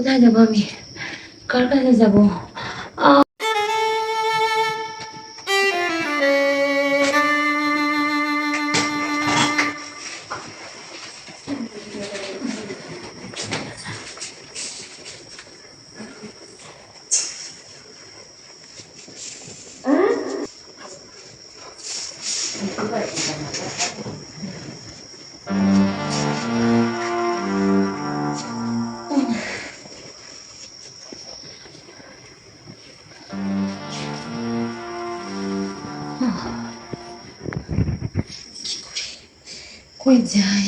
কোথায় যাব আমি কার কাছে যাব আহ, কই যাই?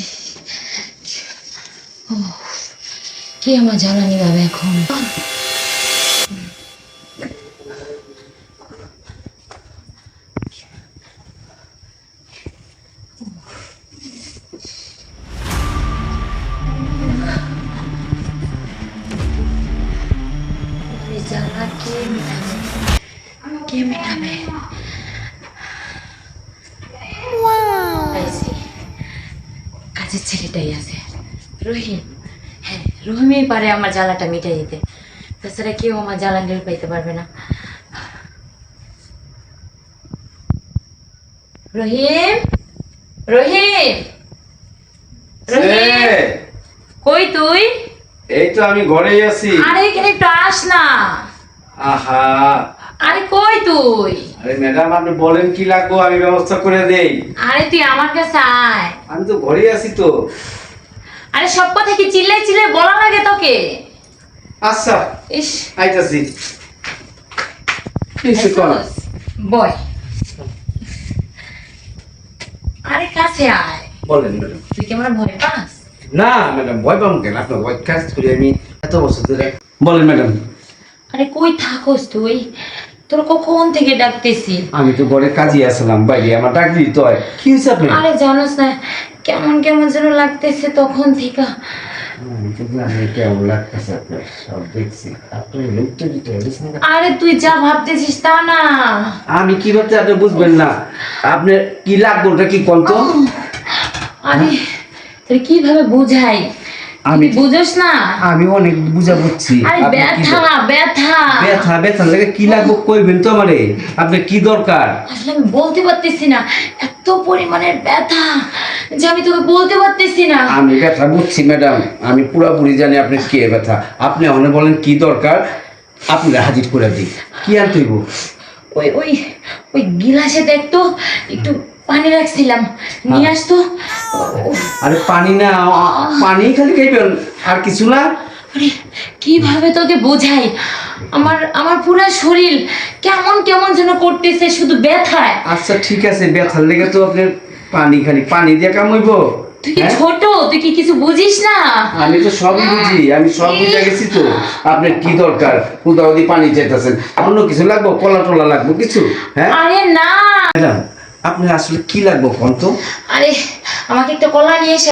ও কি আমার জ্বালানি বাবা এখন? জ্বালা কে মেটাবে? কে মেটাবে? কাজের ছেলেটাই আছে। রহিম। হ্যাঁ রহিমই পারে আমার জ্বালাটা মিটাই দিতে। তাছাড়া কেউ আমার জ্বালা নীল পাইতে পারবে না। রহিম? রহিম? রহিম? কই তুই? এই তো আমি ঘরেই আছি। আরে এখানে একটু আস না। আহা। আরে কই তুই? আরে ম্যাডাম আপনি বলেন কি লাগবো আমি ব্যবস্থা করে দেই। আরে তুই আমার কাছে আয়। আমি তো ঘরেই আছি তো। আরে সব কথা কি চিল্লাই চিল্লাই বলা লাগে তোকে? আচ্ছা ইস। আইতাছি। কিছু কর। বয়। আরে কাছে আয়। বলেন ম্যাডাম। তুই কি আমার ভয় পাস? না ম্যাডাম ভয় পাবো কেন? আপনার ভয় কাজ করি আমি এত বছর ধরে। বলেন ম্যাডাম। আরে কই থাকোস তুই? তোর কখন থেকে ডাকতেছি? আমি তো ঘরে কাজে আসলাম বাইরে আমার ডাক দিতে হয়। কি হয়েছে আপনার? আরে জানোস না কেমন কেমন যেন লাগতেছে তখন থেকে। আরে তুই যা ভাবতেছিস তা না। আমি কি ভাবতে আপনি বুঝবেন না? আপনার কি লাগবে ওটা কি কোন তো আরে তোর কীভাবে বুঝাই? আমি বুঝোস না? আমি অনেক বুঝা বুঝছি। আরে ব্যথা ব্যথা। ব্যথা ব্যথা লাগে কি লাগবে কইবেন তো আমারে? আপনার কি দরকার? আসলে আমি বলতে পারতেছি না। এত পরিমাণের ব্যথা যে আমি তোকে বলতে পারতেছি না। আমি ব্যথা বুঝছি ম্যাডাম। আমি পুরোপুরি জানি আপনি কে ব্যথা। আপনি অনেক বলেন কি দরকার? আপনি হাজির করে দিই। কি আনতে হইব? ওই ওই ওই গিলাসে দেখতো একটু পানি রাখছিলাম। নিয়ে আসতো। আরে পানি না পানি খালি খাইবেন আর কিছু না। কীভাবে তোকে বোঝাই? আমার আমার পুরো শরীর কেমন কেমন যেন করতেছে শুধু ব্যথায়। আচ্ছা ঠিক আছে ব্যথার লেগে তো আপনার পানি খালি পানি দিয়ে কামইব তুই কি হ্যাঁ? ছোট? তুই কি কিছু বুঝিস না? আমি তো সব বুঝি আমি সব বুঝে গেছি তো। আপনার কি দরকার? কোথাও দিয়ে পানি চাইতেছেন অন্য কিছু লাগবো কলা টলা লাগবো কিছু? হ্যাঁ? আরে না আপনার আসলে কি লাগবে ফোন তো? আরে আমাকে একটা কলা নিয়ে এসে